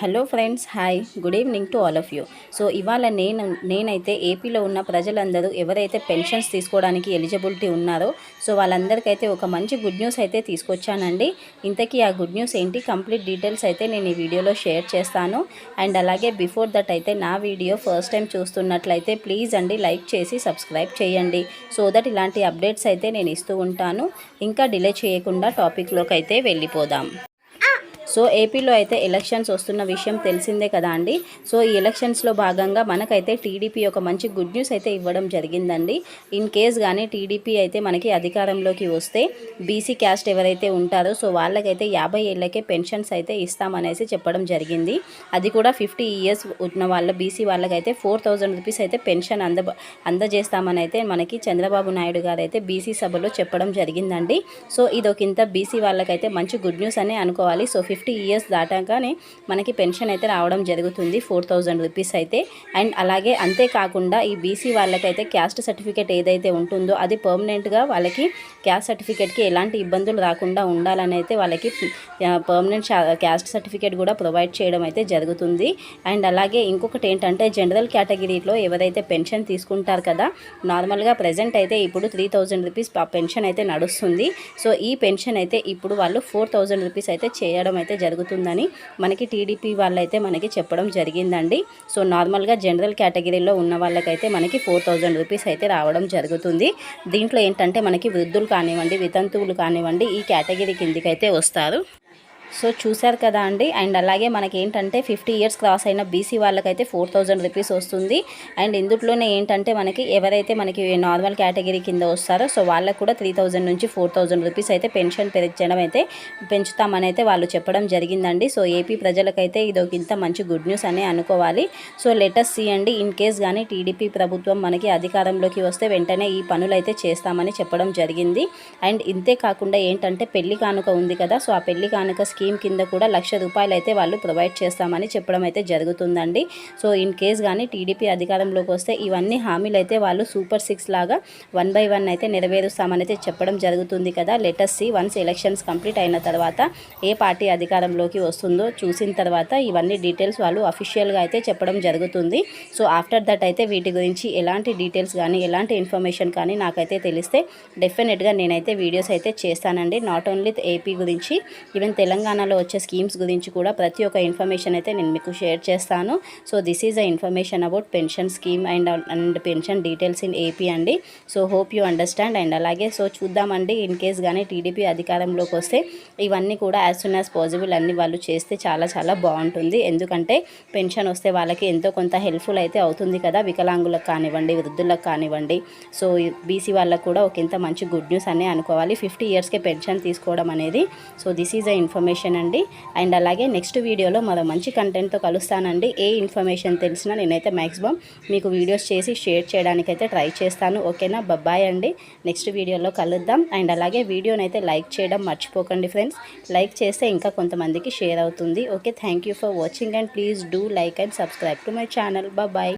Hello friends hi. Good evening to all of you. So ఇవాళ నేను నేనైతే ఏపీలో ఉన్న ప్రజలందరూ ఎవరైతే పెన్షన్స్ తీసుకోవడానికి ఎలిజిబిలిటీ ఉన్నారో సో వాళ్ళందరికైతే ఒక మంచి గుడ్ న్యూస్ అయితే తీసుకొచ్చానండి. ఇంతకీ ఆ గుడ్ న్యూస్ ఏంటి? కంప్లీట్ డీటెయిల్స్ అయితే నేను ఈ వీడియోలో షేర్ చేస్తాను. అండ్ అలాగే బిఫోర్ దట్ అయితే నా వీడియో ఫస్ట్ టైం చూస్తున్నట్లయితే ప్లీజ్ అండి లైక్ చేసి సబ్స్క్రైబ్ చేయండి. సో దట్ ఇలాంటి అప్డేట్స్ అయితే నేను ఇస్తూ ఉంటాను. ఇంకా డిలే చేయకుండా టాపిక్లోకి అయితే వెళ్ళిపోదాం. సో ఏపీలో అయితే ఎలక్షన్స్ వస్తున్న విషయం తెలిసిందే కదా అండి. సో ఈ ఎలక్షన్స్లో భాగంగా మనకైతే టీడీపీ ఒక మంచి గుడ్ న్యూస్ అయితే ఇవ్వడం జరిగిందండి. ఇన్ కేస్ కానీ టీడీపీ అయితే మనకి అధికారంలోకి వస్తే బీసీ క్యాస్ట్ ఎవరైతే ఉంటారో సో వాళ్ళకైతే యాభై ఏళ్ళకే పెన్షన్స్ అయితే ఇస్తామనేసి చెప్పడం జరిగింది. అది కూడా ఫిఫ్టీ ఇయర్స్ ఉన్న వాళ్ళ బీసీ వాళ్ళకైతే ఫోర్ థౌజండ్ రూపీస్ అయితే పెన్షన్ అంద అందజేస్తామని అయితే మనకి చంద్రబాబు నాయుడు గారు అయితే బీసీ సభలో చెప్పడం జరిగిందండి. సో ఇది ఒక ఇంత బీసీ వాళ్ళకైతే మంచి గుడ్ న్యూస్ అనే అనుకోవాలి. సో ఫిఫ్టీ ఇయర్స్ దాటాకనే మనకి పెన్షన్ అయితే రావడం జరుగుతుంది ఫోర్ థౌజండ్ రూపీస్ అయితే. అండ్ అలాగే అంతేకాకుండా ఈ బీసీ వాళ్ళకైతే క్యాస్ట్ సర్టిఫికేట్ ఏదైతే ఉంటుందో అది పర్మనెంట్గా వాళ్ళకి క్యాస్ట్ సర్టిఫికేట్కి ఎలాంటి ఇబ్బందులు రాకుండా ఉండాలని అయితే వాళ్ళకి పర్మనెంట్ క్యాస్ట్ సర్టిఫికేట్ కూడా ప్రొవైడ్ చేయడం అయితే జరుగుతుంది. అండ్ అలాగే ఇంకొకటి ఏంటంటే జనరల్ కేటగిరీలో ఎవరైతే పెన్షన్ తీసుకుంటారు కదా నార్మల్గా ప్రజెంట్ అయితే ఇప్పుడు త్రీ థౌజండ్ రూపీస్ పెన్షన్ అయితే నడుస్తుంది. సో ఈ పెన్షన్ అయితే ఇప్పుడు వాళ్ళు ఫోర్ థౌజండ్ రూపీస్ అయితే చేయడం అయితే అయితే జరుగుతుందని మనకి టీడీపీ వాళ్ళైతే మనకి చెప్పడం జరిగిందండి. సో నార్మల్గా జనరల్ కేటగిరీలో ఉన్న వాళ్ళకైతే మనకి ఫోర్ థౌజండ్ రూపీస్ అయితే రావడం జరుగుతుంది. దీంట్లో ఏంటంటే మనకి వృద్ధులు కానివ్వండి వితంతువులు కానివ్వండి ఈ కేటగిరీ కిందికైతే అయితే వస్తారు. సో చూశారు కదా అండి. అండ్ అలాగే మనకి ఏంటంటే ఫిఫ్టీ ఇయర్స్ క్రాస్ అయిన బీసీ వాళ్ళకైతే ఫోర్ థౌజండ్ రూపీస్ వస్తుంది. అండ్ ఇందులోనే ఏంటంటే మనకి ఎవరైతే మనకి నార్మల్ కేటగిరీ కింద వస్తారో సో వాళ్ళకు కూడా త్రీ థౌజండ్ నుంచి ఫోర్ థౌజండ్ రూపీస్ అయితే పెన్షన్ పెంచడం అయితే పెంచుతామని అయితే వాళ్ళు చెప్పడం జరిగిందండి. సో ఏపీ ప్రజలకైతే ఇది ఒక ఇంత మంచి గుడ్ న్యూస్ అనే అనుకోవాలి. సో లెటర్స్ సీ అండి ఇన్ కేస్ కానీ టీడీపీ ప్రభుత్వం మనకి అధికారంలోకి వస్తే వెంటనే ఈ పనులు అయితే చేస్తామని చెప్పడం జరిగింది. అండ్ ఇంతే కాకుండా ఏంటంటే పెళ్ళి కానుక ఉంది కదా సో ఆ పెళ్ళి కానుక స్కీమ్ కింద కూడా లక్ష రూపాయలు అయితే వాళ్ళు ప్రొవైడ్ చేస్తామని చెప్పడం అయితే జరుగుతుందండి. సో ఇన్ కేస్ కానీ టీడీపీ అధికారంలోకి వస్తే ఇవన్నీ హామీలు అయితే వాళ్ళు సూపర్ సిక్స్ లాగా వన్ బై వన్ అయితే నెరవేరుస్తామని అయితే చెప్పడం జరుగుతుంది కదా. Let's see once elections complete అయిన తర్వాత ఏ పార్టీ అధికారంలోకి వస్తుందో చూసిన తర్వాత ఇవన్నీ డీటెయిల్స్ వాళ్ళు అఫీషియల్గా అయితే చెప్పడం జరుగుతుంది. సో ఆఫ్టర్ దట్ అయితే వీటి గురించి ఎలాంటి డీటెయిల్స్ కానీ ఎలాంటి ఇన్ఫర్మేషన్ కానీ నాకైతే తెలిస్తే డెఫినెట్గా నేనైతే వీడియోస్ అయితే చేస్తానండి. నాట్ ఓన్లీ ఏపీ గురించి ఈవెన్ తెలంగాణ తెలంగాణలో వచ్చే స్కీమ్స్ గురించి కూడా ప్రతి ఒక్క ఇన్ఫర్మేషన్ అయితే నేను మీకు షేర్ చేస్తాను. So this is a information about pension scheme and and pension details in AP అండి. So hope you understand and అలాగే సో చూద్దామండి ఇన్ కేస్ కానీ టీడీపీ అధికారంలోకి వస్తే ఇవన్నీ కూడా యాజ్ సూన్ యాజ్ పాసిబుల్ అన్ని వాళ్ళు చేస్తే చాలా చాలా బాగుంటుంది. ఎందుకంటే పెన్షన్ వస్తే వాళ్ళకి ఎంతో కొంత హెల్ప్ఫుల్ అయితే అవుతుంది కదా వికలాంగులకు కానివ్వండి వృద్ధులకు కానివ్వండి. సో బీసీ వాళ్ళకు కూడా ఒక ఇంత మంచి గుడ్ న్యూస్ అనే అనుకోవాలి. ఫిఫ్టీ ఇయర్స్కే పెన్షన్ తీసుకోవడం అనేది. So this is a information information అండి. అండ్ అలాగే నెక్స్ట్ వీడియోలో మరో మంచి కంటెంట్తో కలుస్తానండి. ఏ ఇన్ఫర్మేషన్ తెలిసినా నేనైతే మ్యాక్సిమం మీకు వీడియోస్ చేసి షేర్ చేయడానికైతే ట్రై చేస్తాను. ఓకేనా? బబ్బాయ్ అండి. నెక్స్ట్ వీడియోలో కలుద్దాం. అండ్ అలాగే వీడియోనైతే లైక్ చేయడం మర్చిపోకండి ఫ్రెండ్స్. లైక్ చేస్తే ఇంకా కొంతమందికి షేర్ అవుతుంది. Okay thank for watching and please do like and subscribe to my channel. Bye